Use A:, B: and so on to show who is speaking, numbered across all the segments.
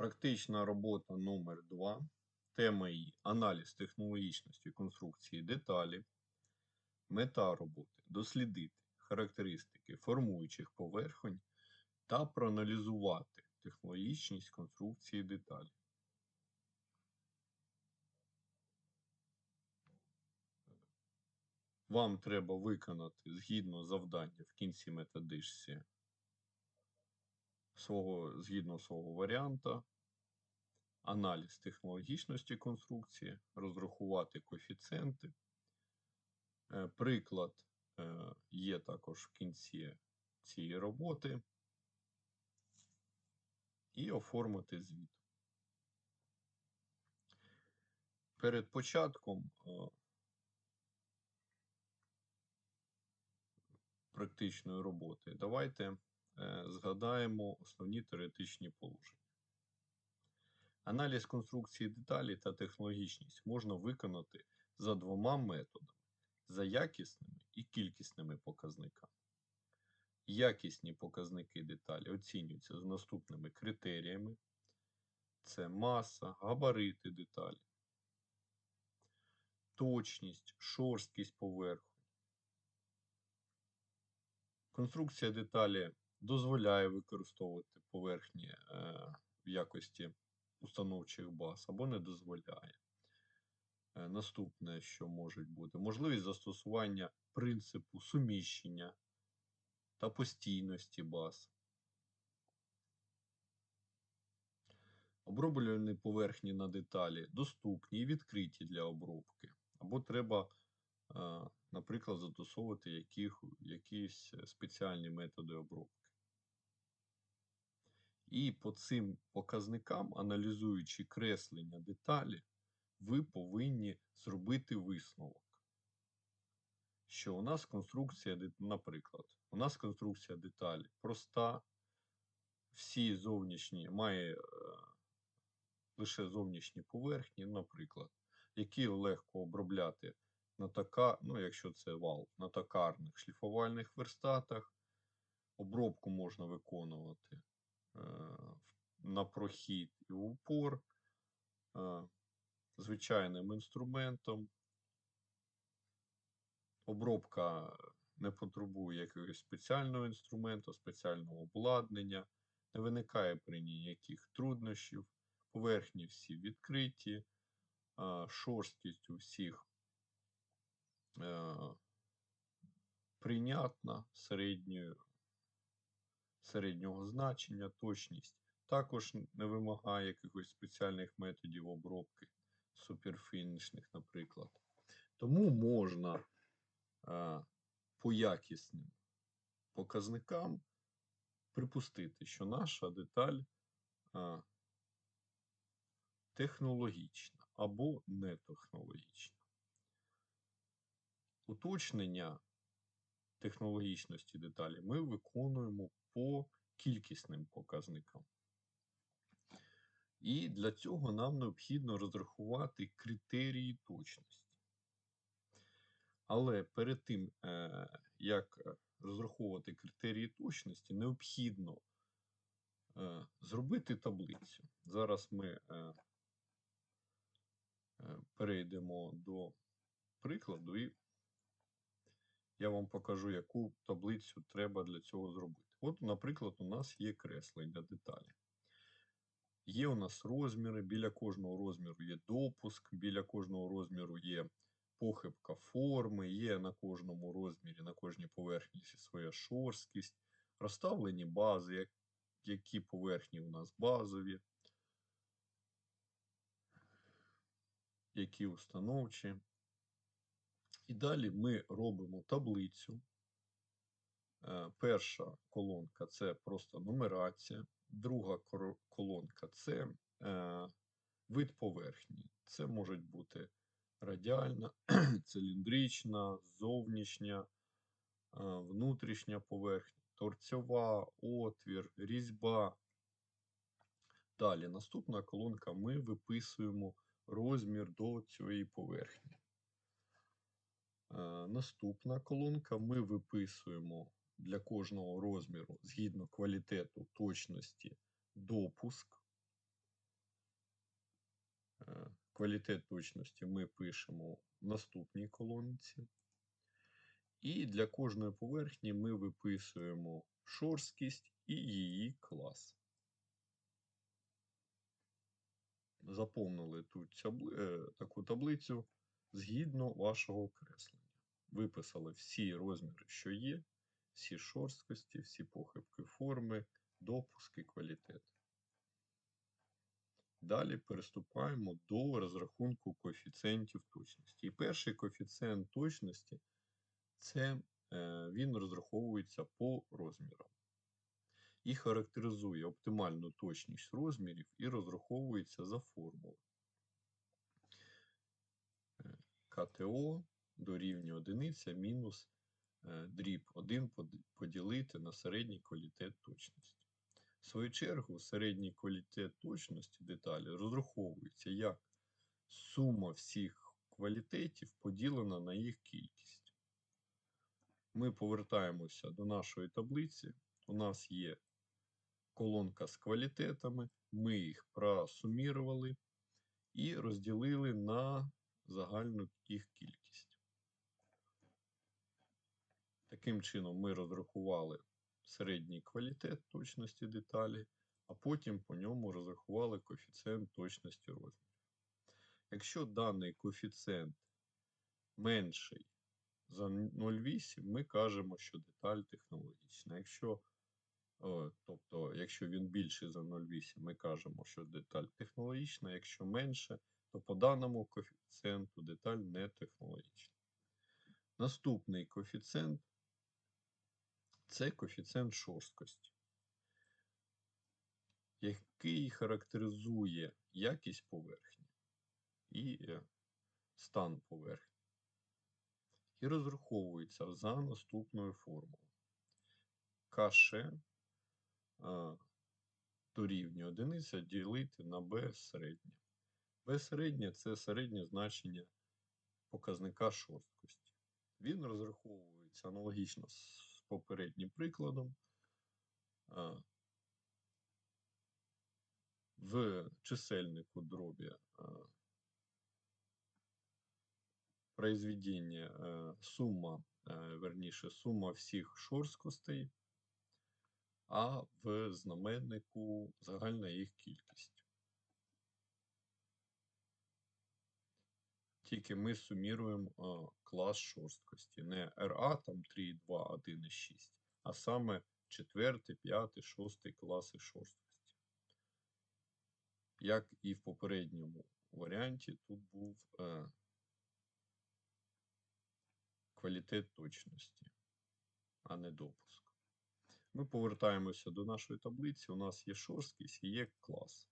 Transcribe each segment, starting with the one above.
A: Практична робота номер 2 Тема її аналіз технологічності конструкції деталі. Мета роботи дослідити характеристики формуючих поверхонь та проаналізувати технологічність конструкції деталі. Вам треба виконати згідно завдання в кінці методичці свого, згідно свого варіанта, аналіз технологічності конструкції, розрахувати коефіцієнти. Е, Приклад е, є також в кінці цієї роботи. І оформити звіт. Перед початком е, практичної роботи давайте згадаємо основні теоретичні положення. Аналіз конструкції деталі та технологічність можна виконати за двома методами: за якісними і кількісними показниками. Якісні показники деталі оцінюються з наступними критеріями: це маса, габарити деталі, точність, шорсткість поверхонь. Конструкція деталі дозволяє використовувати поверхні е, в якості установчих баз або не дозволяє. Е, Наступне, що може бути, можливість застосування принципу суміщення та постійності баз. Оброблювані поверхні на деталі доступні і відкриті для обробки. Або треба, е, наприклад, застосовувати якісь спеціальні методи обробки. І по цим показникам, аналізуючи креслення деталі, ви повинні зробити висновок. Що у нас конструкція, наприклад, у нас конструкція деталі проста, всі зовнішні має е, лише зовнішні поверхні, наприклад, які легко обробляти на така, ну, якщо це вал, на токарних шліфувальних верстатах. Обробку можна виконувати на прохід і упор е, звичайним інструментом. Обробка не потребує якогось спеціального інструменту, спеціального обладнання, не виникає при ній ніяких труднощів, поверхні всі відкриті, шорсткість у всіх е, прийнятна середньої, середнього значення, точність також не вимагає якихось спеціальних методів обробки, суперфінішних, наприклад. Тому можна е, по якісним показникам припустити, що наша деталь е, технологічна або не технологічна. Уточнення технологічності деталі ми виконуємо по кількісним показникам. І для цього нам необхідно розрахувати критерії точності. Але перед тим, е, як розраховувати критерії точності, необхідно е, зробити таблицю. Зараз ми е, перейдемо до прикладу, і я вам покажу, яку таблицю треба для цього зробити. От, наприклад, у нас є креслення деталі. Є у нас розміри, біля кожного розміру є допуск, біля кожного розміру є похибка форми, є на кожному розмірі, на кожній поверхні своя шорсткість, розставлені бази, які поверхні у нас базові, які установчі. І далі ми робимо таблицю. Е, Перша колонка це просто нумерація, друга колонка це е, вид поверхні. Це можуть бути радіальна, циліндрична, зовнішня, е, внутрішня поверхня, торцьова, отвір, різьба. Далі, наступна колонка ми виписуємо розмір до цієї поверхні. Наступна колонка ми виписуємо для кожного розміру згідно квалітету точності допуск. Е, Квалітет точності ми пишемо в наступній колонці. І для кожної поверхні ми виписуємо шорсткість і її клас. Заповнили тут цябли- е, таку таблицю згідно вашого креслення. Виписали всі розміри, що є, всі шорсткості, всі похибки форми, допуски, квалітет. Далі переступаємо до розрахунку коефіцієнтів точності. І перший коефіцієнт точності це е, він розраховується по розмірам і характеризує оптимальну точність розмірів і розраховується за формулою. Е, КТО дорівнює одиниця мінус дріб 1 поділити на середній квалітет точності. В свою чергу, середній квалітет точності деталі розраховується як сума всіх квалітетів поділена на їх кількість. Ми повертаємося до нашої таблиці. У нас є колонка з квалітетами, ми їх просумірували і розділили на загальну їх кількість. Таким чином, ми розрахували середній квалітет точності деталі, а потім по ньому розрахували коефіцієнт точності розмірів. Якщо даний коефіцієнт менший за 0,8, ми кажемо, що деталь технологічна. Якщо, о, тобто, якщо він більший за 0,8, ми кажемо, що деталь технологічна. Якщо менше, то по даному коефіцієнту деталь не технологічна. Наступний коефіцієнт це коефіцієнт шорсткості, який характеризує якість поверхні і е, стан поверхні. І розраховується за наступною формулою. КШ дорівнює одиниця ділити на Б середнє. Б середнє це середнє значення показника шорсткості. Він розраховується аналогічно з попереднім прикладом. В чисельнику дробі произведення сума, верніше, сума всіх шорсткостей, а в знаменнику загальна їх кількість. Тільки ми суміруємо клас шорсткості. Не RA там 3, 2, 1 і 6, а саме 4, 5, 6 класи шорсткості. Як і в попередньому варіанті, тут був е, квалітет точності, а не допуск. Ми повертаємося до нашої таблиці. У нас є шорсткість і є клас.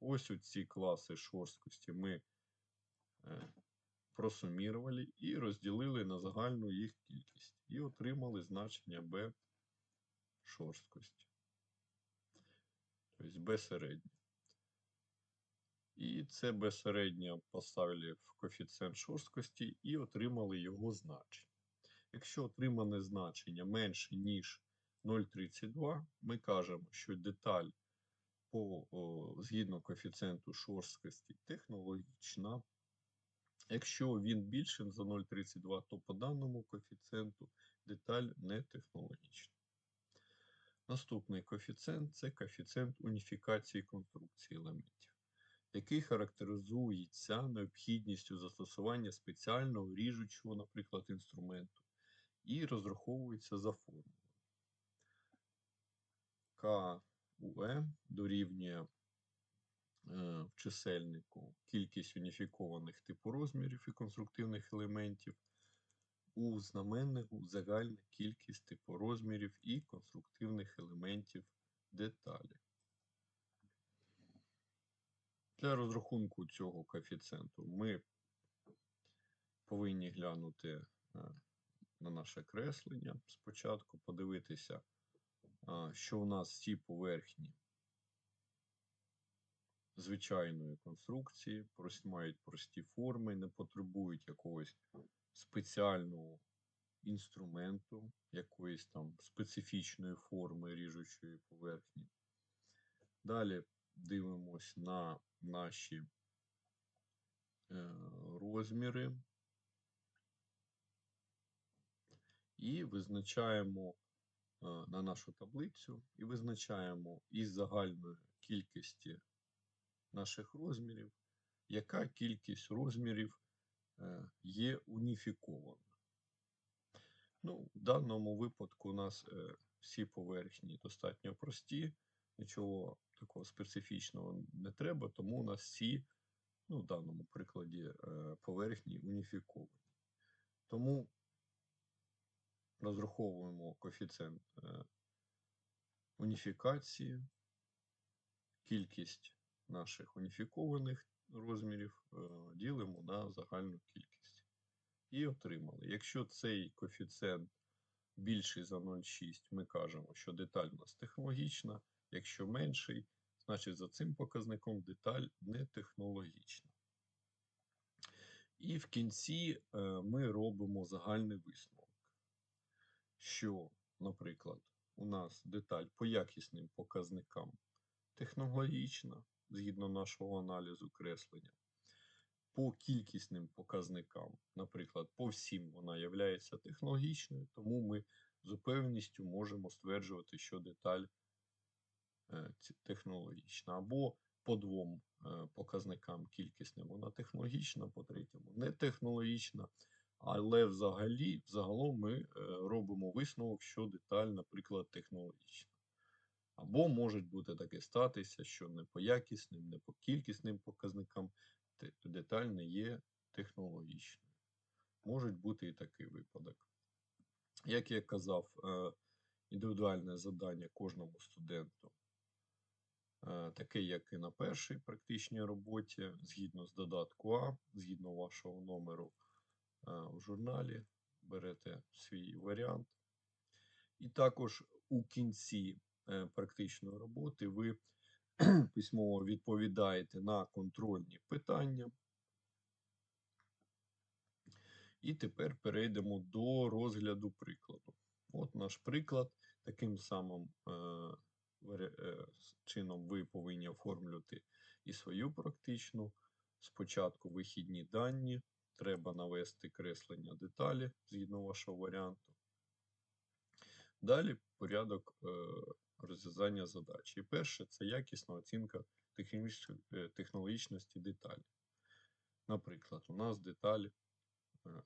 A: Ось ці класи шорсткості ми е, просумірували і розділили на загальну їх кількість. І отримали значення B шорсткості. Тобто B середнє. І це B середнє поставили в коефіцієнт шорсткості і отримали його значення. Якщо отримане значення менше, ніж 0,32, ми кажемо, що деталь по, о, згідно коефіцієнту шорсткості технологічна. Якщо він більший за 0,32, то по даному коефіцієнту деталь не технологічна. Наступний коефіцієнт це коефіцієнт уніфікації конструкції елементів, який характеризується необхідністю застосування спеціального ріжучого, наприклад, інструменту, і розраховується за формулою. КУЕ дорівнює в чисельнику кількість уніфікованих типу розмірів і конструктивних елементів, у знаменнику загальна кількість типу розмірів і конструктивних елементів деталі. Для розрахунку цього коефіцієнту ми повинні глянути е, на наше креслення спочатку, подивитися, що у нас ці поверхні звичайної конструкції, мають прості форми, не потребують якогось спеціального інструменту, якоїсь там специфічної форми ріжучої поверхні. Далі дивимось на наші е, розміри і визначаємо е, на нашу таблицю і визначаємо із загальної кількості наших розмірів, яка кількість розмірів е, є уніфікована. Ну, в даному випадку у нас е, всі поверхні достатньо прості, нічого такого специфічного не треба, тому у нас всі, ну, в даному прикладі, е, поверхні уніфіковані. Тому розраховуємо коефіцієнт уніфікації, кількість наших уніфікованих розмірів е, ділимо на загальну кількість. І отримали. Якщо цей коефіцієнт більший за 0,6, ми кажемо, що деталь у нас технологічна. Якщо менший, значить за цим показником деталь не технологічна. І в кінці е, ми робимо загальний висновок, що, наприклад, у нас деталь по якісним показникам технологічна, згідно нашого аналізу креслення. По кількісним показникам, наприклад, по всім вона є технологічною, тому ми з упевненістю можемо стверджувати, що деталь е, технологічна. Або по двом е, показникам кількісним вона технологічна, по третьому не технологічна. Але взагалі, взагалом ми е, робимо висновок, що деталь, наприклад, технологічна. Або може бути таке статися, що не по якісним, не по кількісним показникам деталь не є технологічною. Може бути і такий випадок. Як я казав, е, індивідуальне завдання кожному студенту, е, таке, як і на першій практичній роботі, згідно з додатку А, згідно вашого номеру е, в журналі, берете свій варіант. І також у кінці практичної роботи ви письмово відповідаєте на контрольні питання. І тепер перейдемо до розгляду прикладу. От наш приклад. Таким самим е, е, чином ви повинні оформлювати і свою практичну. Спочатку вихідні дані, треба навести креслення деталі згідно вашого варіанту. Далі порядок е, розв'язання задачі. І перше це якісна оцінка е, технологічності деталі. Наприклад, у нас деталь кришка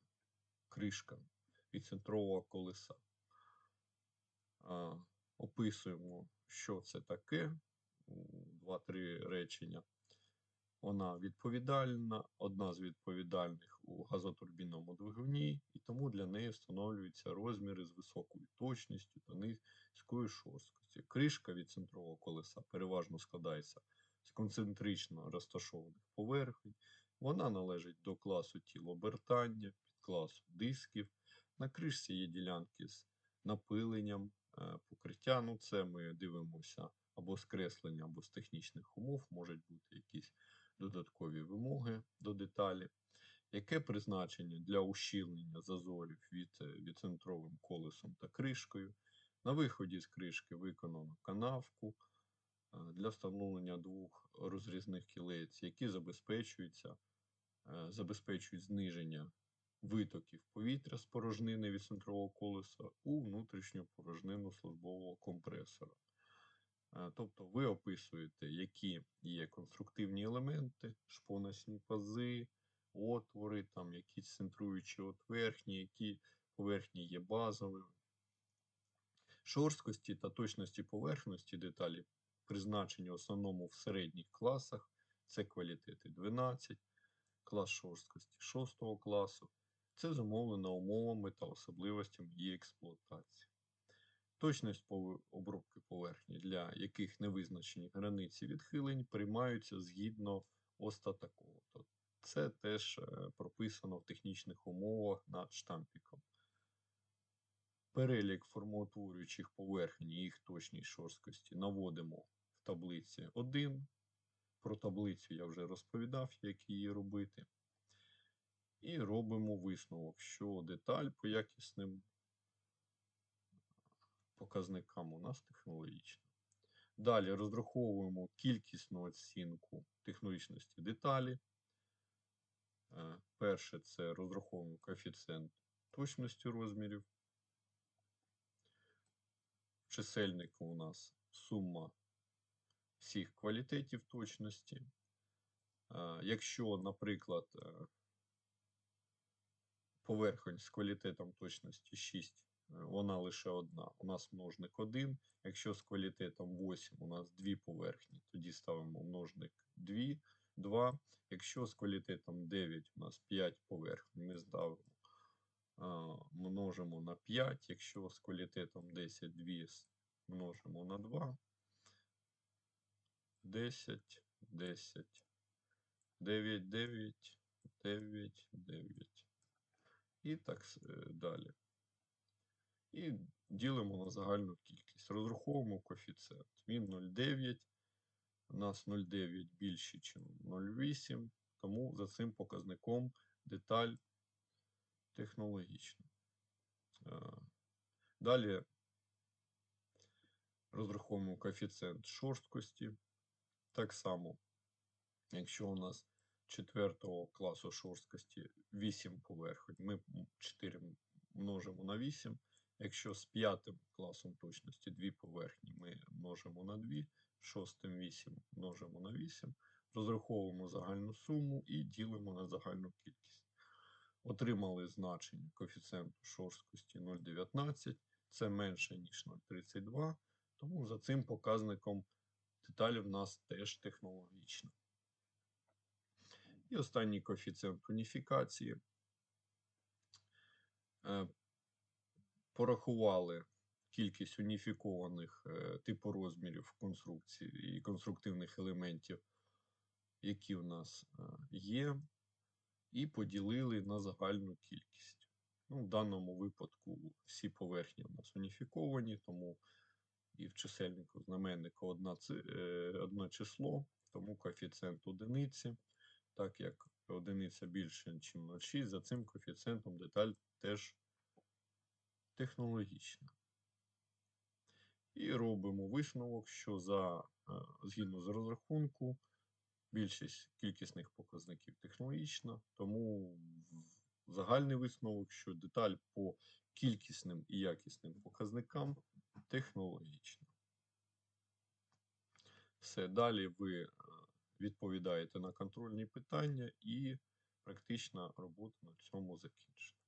A: кришка відцентрового колеса. Описуємо, що це таке, два-три речення. Вона відповідальна, одна з відповідальних у газотурбінному двигуні, і тому для неї встановлюються розміри з високою точністю та низькою шорсткістю. Кришка від центрового колеса переважно складається з концентрично розташованих поверхень. Вона належить до класу тіл обертання, підкласу дисків. На кришці є ділянки з напиленням, е, покриття. Ну, це ми дивимося або з креслення, або з технічних умов, можуть бути якісь додаткові вимоги до деталі. Яке призначення для ущільнення зазорів від е, відцентровим колесом та кришкою? На виході з кришки виконано канавку е, для встановлення двох розрізних кілець, які забезпечуються, е, забезпечують зниження витоків повітря з порожнини від центрового колеса у внутрішню порожнину службового компресора. Е, Тобто ви описуєте, які є конструктивні елементи, шпоночні пази, отвори, там якісь центруючі от верхні, які поверхні є базовими. Шорсткості та точності поверхності деталі призначені в основному в середніх класах. Це квалітети 12, клас шорсткості 6 класу. Це зумовлено умовами та особливостями її експлуатації. Точність обробки поверхні, для яких не визначені границі відхилень, приймаються згідно оста такого. Це теж е, прописано в технічних умовах над штампіком. Перелік формоутворюючих поверхень і їх точній шорсткості наводимо в таблиці 1. Про таблицю я вже розповідав, як її робити. І робимо висновок, що деталь по якісним показникам у нас технологічна. Далі розраховуємо кількісну оцінку технологічності деталі. Е, Перше це розраховуємо коефіцієнт точності розмірів. В чисельнику у нас сума всіх квалітетів точності. Е, Якщо, наприклад, е, поверхонь з квалітетом точності 6, е, вона лише одна, у нас множник 1. Якщо з квалітетом 8 у нас дві поверхні, тоді ставимо множник 2, 2. Якщо з квалітетом 9 у нас 5 поверхень, ми ставимо множимо на 5. Якщо з квалітетом 10 2 множимо на 2. 10, 10, 9, 9, 9, 9. І так е, далі. І ділимо на загальну кількість. Розраховуємо коефіцієнт. Він 0,9. У нас 0,9 більше, ніж 0,8. Тому за цим показником деталь технологічна. Е, Далі розраховуємо коефіцієнт шорсткості. Так само, якщо у нас 4 класу шорсткості 8 поверхонь, ми 4 множимо на 8. Якщо з 5 класом точності 2 поверхні, ми множимо на 2, 6 8 множимо на 8, розраховуємо загальну суму і ділимо на загальну кількість. Отримали значення коефіцієнту шорсткості 0,19, це менше, ніж 0,32, тому за цим показником деталі в нас теж технологічна. І останній коефіцієнт уніфікації. Порахували кількість уніфікованих е, типу розмірів конструкції і конструктивних елементів, які в нас е, є, і поділили на загальну кількість. Ну, в даному випадку всі поверхні у нас уніфіковані, тому і в чисельнику знаменнику одна, е, одне число, тому коефіцієнт одиниці, так як одиниця більше, ніж 0,6, за цим коефіцієнтом деталь теж технологічна. І робимо висновок, що за, е, згідно з розрахунку, більшість кількісних показників технологічна, тому загальний висновок, що деталь по кількісним і якісним показникам технологічна. Все, далі ви е, відповідаєте на контрольні питання і практична робота на цьому закінчена.